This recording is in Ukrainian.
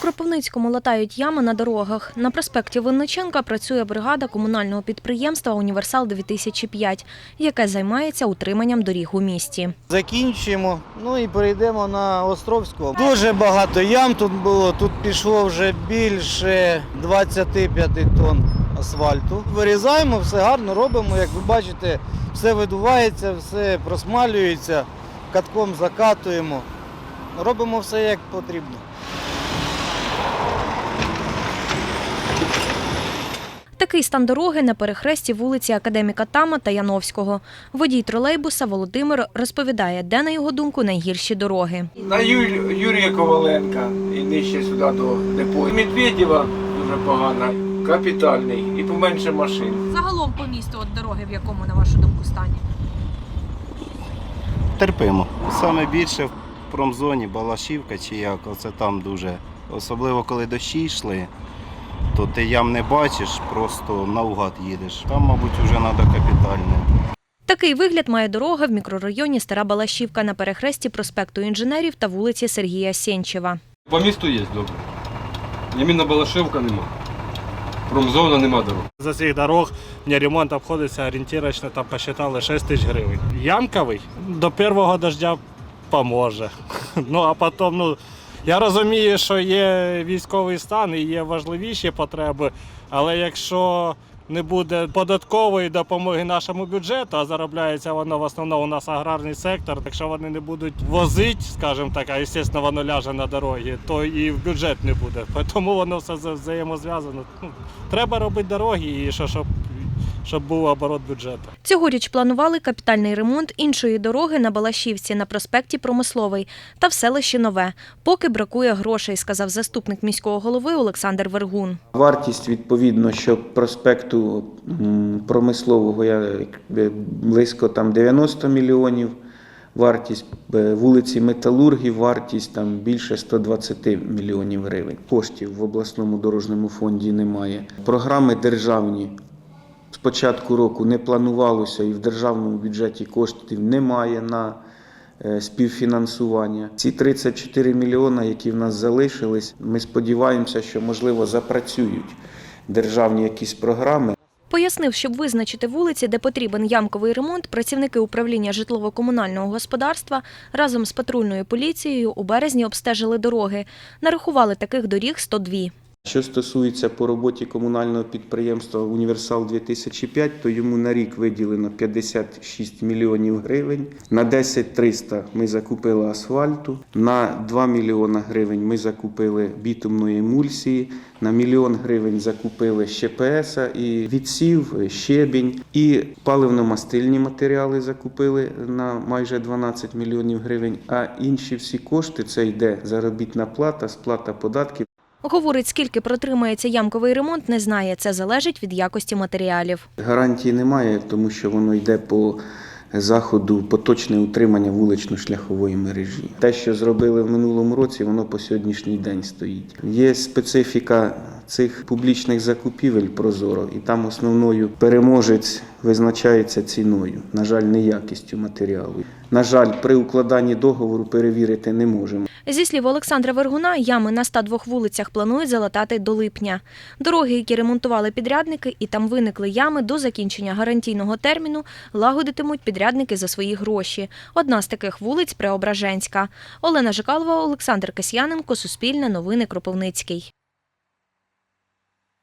Кропивницькому латають ями на дорогах. На проспекті Винниченка працює бригада комунального підприємства Універсал 2005 яке займається утриманням доріг у місті. Закінчуємо, ну і перейдемо на Островську. Дуже багато ям тут було. Тут пішло вже більше 25 тонн асфальту. Вирізаємо, все гарно робимо. Як ви бачите, все видувається, все просмалюється, катком закатуємо. Робимо все як потрібно. Такий стан дороги на перехресті вулиці Академіка Тама та Яновського. Водій тролейбуса Володимир розповідає, де, на його думку, найгірші дороги. На Ю- Юрія Коваленка і нижче сюди до депо. Медведєва дуже погана, капітальний і поменше машин. Загалом по місту от дороги, в якому, на вашу думку, стані? терпимо. Саме більше в промзоні Балашівка чи як, оце там дуже. Особливо коли дощі йшли, то ти ям не бачиш, просто наугад їдеш. Там, мабуть, вже треба капітальне. Такий вигляд має дорога в мікрорайоні Стара Балашівка на перехресті проспекту інженерів та вулиці Сергія Сєнчева. По місту є добре. Іменно Балашивка нема. Промзона нема дорог. За цих дорог мені ремонт обходиться орієнтировочно, там посчитали 6 тисяч гривень. Ямковий до першого дождя поможе. Ну а потім, ну я розумію, що є військовий стан і є важливіші потреби, але якщо не буде податкової допомоги нашому бюджету, а заробляється воно в основному у нас аграрний сектор. Якщо вони не будуть возити, скажімо так, а звісно, воно ляже на дороги, то і в бюджет не буде. Тому воно все вза- взаємозв'язано. Ну, треба робити дороги і що, щоб, щоб був оборот бюджету. Цьогоріч планували капітальний ремонт іншої дороги на Балашівці на проспекті Промисловий та в селищі Нове. Поки бракує грошей, сказав заступник міського голови Олександр Вергун. Вартість відповідно, що проспекту промислового я близько там 90 мільйонів. Вартість е, вулиці Металургів, вартість там більше 120 мільйонів гривень. Коштів в обласному дорожньому фонді немає. Програми державні початку року не планувалося і в державному бюджеті коштів немає на е, співфінансування. Ці 34 мільйона, які в нас залишились, ми сподіваємося, що можливо запрацюють державні якісь програми. Пояснив, щоб визначити вулиці, де потрібен ямковий ремонт, працівники управління житлово-комунального господарства разом з патрульною поліцією у березні обстежили дороги. Нарахували таких доріг 102. Що стосується по роботі комунального підприємства Універсал 2005, то йому на рік виділено 56 мільйонів гривень. На 10 300 ми закупили асфальту. На 2 мільйона гривень ми закупили бітумної емульсії. На мільйон гривень закупили ЩПС і відсів, щебінь і паливно-мастильні матеріали закупили на майже 12 мільйонів гривень. А інші всі кошти це йде заробітна плата, сплата податків. Говорить, скільки протримається ямковий ремонт, не знає. Це залежить від якості матеріалів. Гарантії немає, тому що воно йде по заходу поточне утримання вулично-шляхової мережі. Те, що зробили в минулому році, воно по сьогоднішній день стоїть. Є специфіка цих публічних закупівель прозоро, і там основною переможець визначається ціною, на жаль, не якістю матеріалу. На жаль, при укладанні договору перевірити не можемо. Зі слів Олександра Вергуна, ями на 102 вулицях планують залатати до липня. Дороги, які ремонтували підрядники, і там виникли ями до закінчення гарантійного терміну, лагодитимуть підрядники за свої гроші. Одна з таких вулиць Преображенська. Олена Жикалова, Олександр Касьяненко, Суспільне новини Кропивницький.